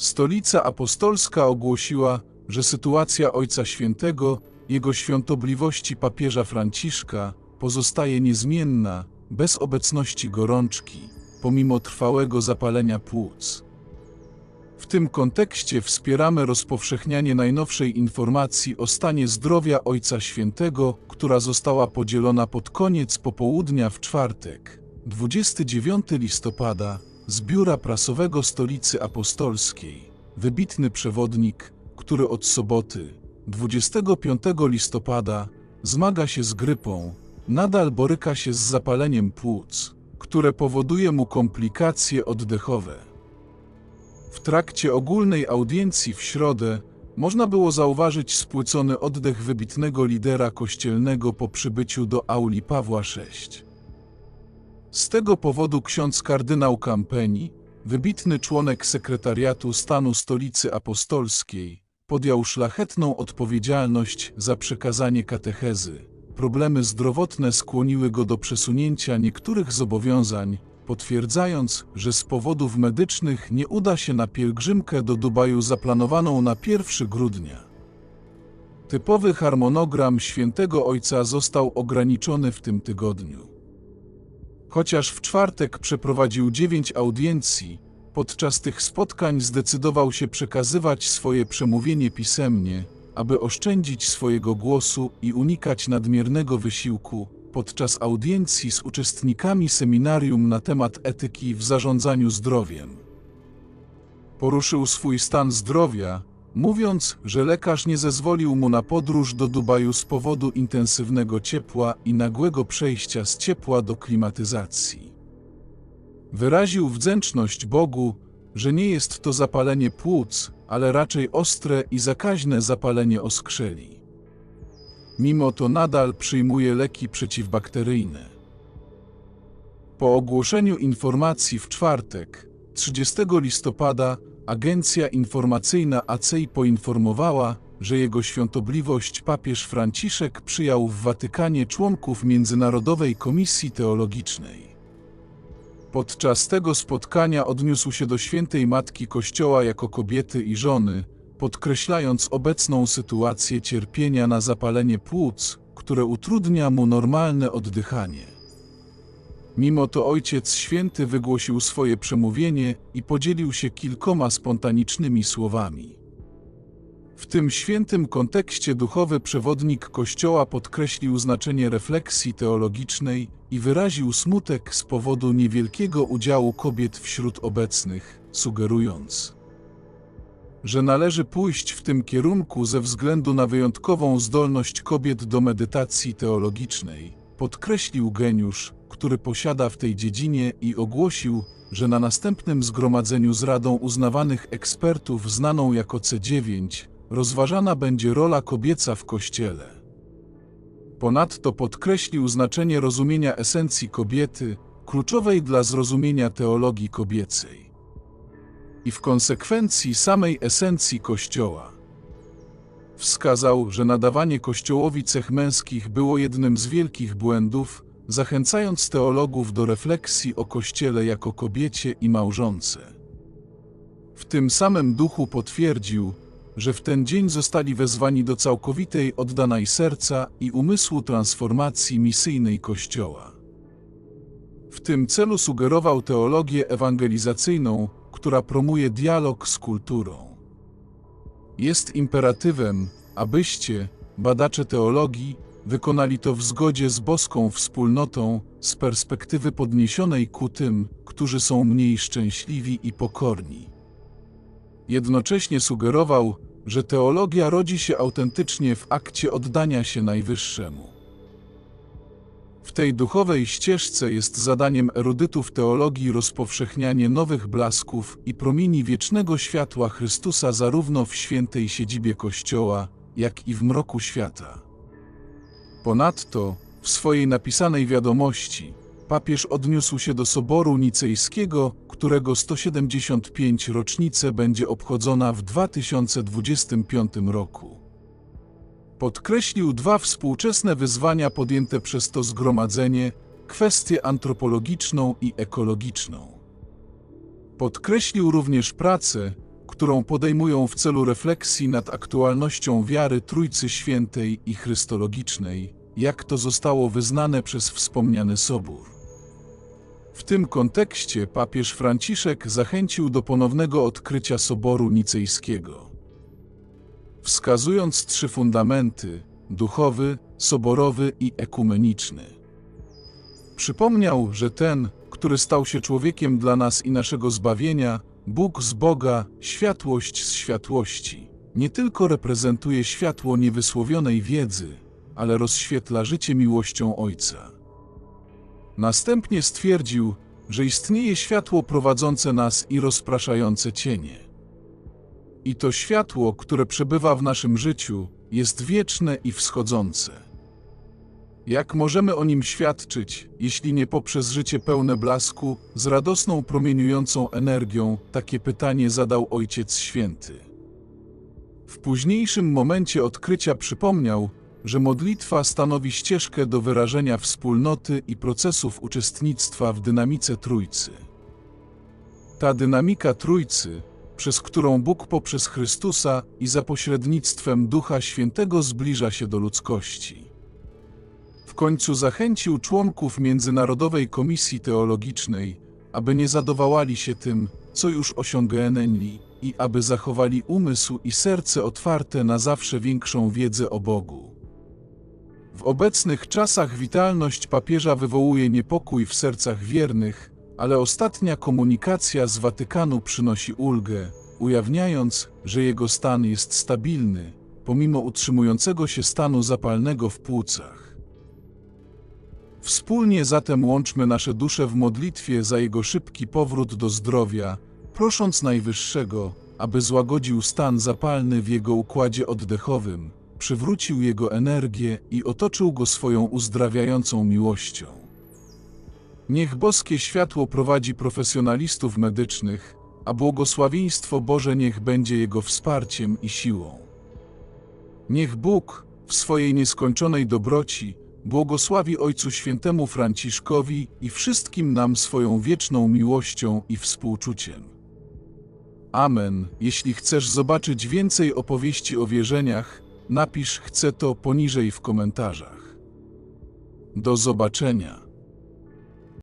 Stolica Apostolska ogłosiła, że sytuacja Ojca Świętego, jego świątobliwości papieża Franciszka, pozostaje niezmienna, bez obecności gorączki, pomimo trwałego zapalenia płuc. W tym kontekście wspieramy rozpowszechnianie najnowszej informacji o stanie zdrowia Ojca Świętego, która została podzielona pod koniec popołudnia w czwartek, 29 listopada, z biura prasowego Stolicy Apostolskiej. Wybitny przewodnik, który od soboty, 25 listopada, zmaga się z grypą, nadal boryka się z zapaleniem płuc, które powoduje mu komplikacje oddechowe. W trakcie ogólnej audiencji w środę można było zauważyć spłycony oddech wybitnego lidera kościelnego po przybyciu do auli Pawła VI. Z tego powodu ksiądz kardynał Campeni, wybitny członek sekretariatu stanu stolicy apostolskiej, podjął szlachetną odpowiedzialność za przekazanie katechezy. Problemy zdrowotne skłoniły go do przesunięcia niektórych zobowiązań, potwierdzając, że z powodów medycznych nie uda się na pielgrzymkę do Dubaju zaplanowaną na 1 grudnia. Typowy harmonogram świętego ojca został ograniczony w tym tygodniu. Chociaż w czwartek przeprowadził dziewięć audiencji, podczas tych spotkań zdecydował się przekazywać swoje przemówienie pisemnie, aby oszczędzić swojego głosu i unikać nadmiernego wysiłku podczas audiencji z uczestnikami seminarium na temat etyki w zarządzaniu zdrowiem. Poruszył swój stan zdrowia, mówiąc, że lekarz nie zezwolił mu na podróż do Dubaju z powodu intensywnego ciepła i nagłego przejścia z ciepła do klimatyzacji. Wyraził wdzięczność Bogu, że nie jest to zapalenie płuc, ale raczej ostre i zakaźne zapalenie oskrzeli. Mimo to nadal przyjmuje leki przeciwbakteryjne. Po ogłoszeniu informacji w czwartek, 30 listopada, agencja informacyjna ACEI poinformowała, że jego świątobliwość papież Franciszek przyjął w Watykanie członków Międzynarodowej Komisji Teologicznej. Podczas tego spotkania odniósł się do świętej Matki Kościoła jako kobiety i żony, podkreślając obecną sytuację cierpienia na zapalenie płuc, które utrudnia mu normalne oddychanie. Mimo to Ojciec Święty wygłosił swoje przemówienie i podzielił się kilkoma spontanicznymi słowami. W tym świętym kontekście duchowy przewodnik Kościoła podkreślił znaczenie refleksji teologicznej i wyraził smutek z powodu niewielkiego udziału kobiet wśród obecnych, sugerując, że należy pójść w tym kierunku ze względu na wyjątkową zdolność kobiet do medytacji teologicznej. Podkreślił geniusz, który posiada w tej dziedzinie i ogłosił, że na następnym zgromadzeniu z Radą Uznawanych Ekspertów znaną jako C9 rozważana będzie rola kobieca w Kościele. Ponadto podkreślił znaczenie rozumienia esencji kobiety, kluczowej dla zrozumienia teologii kobiecej. I w konsekwencji samej esencji Kościoła. Wskazał, że nadawanie Kościołowi cech męskich było jednym z wielkich błędów, zachęcając teologów do refleksji o Kościele jako kobiecie i małżonce. W tym samym duchu potwierdził, że w ten dzień zostali wezwani do całkowitej oddanej serca i umysłu transformacji misyjnej Kościoła. W tym celu sugerował teologię ewangelizacyjną, która promuje dialog z kulturą. Jest imperatywem, abyście, badacze teologii, wykonali to w zgodzie z boską wspólnotą, z perspektywy podniesionej ku tym, którzy są mniej szczęśliwi i pokorni. Jednocześnie sugerował, że teologia rodzi się autentycznie w akcie oddania się Najwyższemu. W tej duchowej ścieżce jest zadaniem erudytów teologii rozpowszechnianie nowych blasków i promieni wiecznego światła Chrystusa zarówno w świętej siedzibie Kościoła, jak i w mroku świata. Ponadto, w swojej napisanej wiadomości, papież odniósł się do Soboru Nicejskiego, którego 175 rocznicę będzie obchodzona w 2025 roku. Podkreślił dwa współczesne wyzwania podjęte przez to zgromadzenie, kwestię antropologiczną i ekologiczną. Podkreślił również pracę, którą podejmują w celu refleksji nad aktualnością wiary Trójcy Świętej i Chrystologicznej, jak to zostało wyznane przez wspomniany Sobór. W tym kontekście papież Franciszek zachęcił do ponownego odkrycia Soboru Nicejskiego. Wskazując trzy fundamenty duchowy, soborowy i ekumeniczny. Przypomniał, że ten, który stał się człowiekiem dla nas i naszego zbawienia, Bóg z Boga, światłość z światłości, nie tylko reprezentuje światło niewysłowionej wiedzy, ale rozświetla życie miłością Ojca. Następnie stwierdził, że istnieje światło prowadzące nas i rozpraszające cienie. I to światło, które przebywa w naszym życiu, jest wieczne i wschodzące. Jak możemy o nim świadczyć, jeśli nie poprzez życie pełne blasku, z radosną promieniującą energią? Takie pytanie zadał Ojciec Święty. W późniejszym momencie odkrycia przypomniał, że modlitwa stanowi ścieżkę do wyrażenia wspólnoty i procesów uczestnictwa w dynamice Trójcy. Ta dynamika Trójcy, przez którą Bóg poprzez Chrystusa i za pośrednictwem Ducha Świętego zbliża się do ludzkości. W końcu zachęcił członków Międzynarodowej Komisji Teologicznej, aby nie zadowalali się tym, co już osiągnęli, i aby zachowali umysł i serce otwarte na zawsze większą wiedzę o Bogu. W obecnych czasach witalność papieża wywołuje niepokój w sercach wiernych, ale ostatnia komunikacja z Watykanu przynosi ulgę, ujawniając, że jego stan jest stabilny, pomimo utrzymującego się stanu zapalnego w płucach. Wspólnie zatem łączmy nasze dusze w modlitwie za jego szybki powrót do zdrowia, prosząc Najwyższego, aby złagodził stan zapalny w jego układzie oddechowym, przywrócił jego energię i otoczył go swoją uzdrawiającą miłością. Niech boskie światło prowadzi profesjonalistów medycznych, a błogosławieństwo Boże niech będzie jego wsparciem i siłą. Niech Bóg, w swojej nieskończonej dobroci, błogosławi Ojcu Świętemu Franciszkowi i wszystkim nam swoją wieczną miłością i współczuciem. Amen. Jeśli chcesz zobaczyć więcej opowieści o wierzeniach, napisz chcę to poniżej w komentarzach. Do zobaczenia.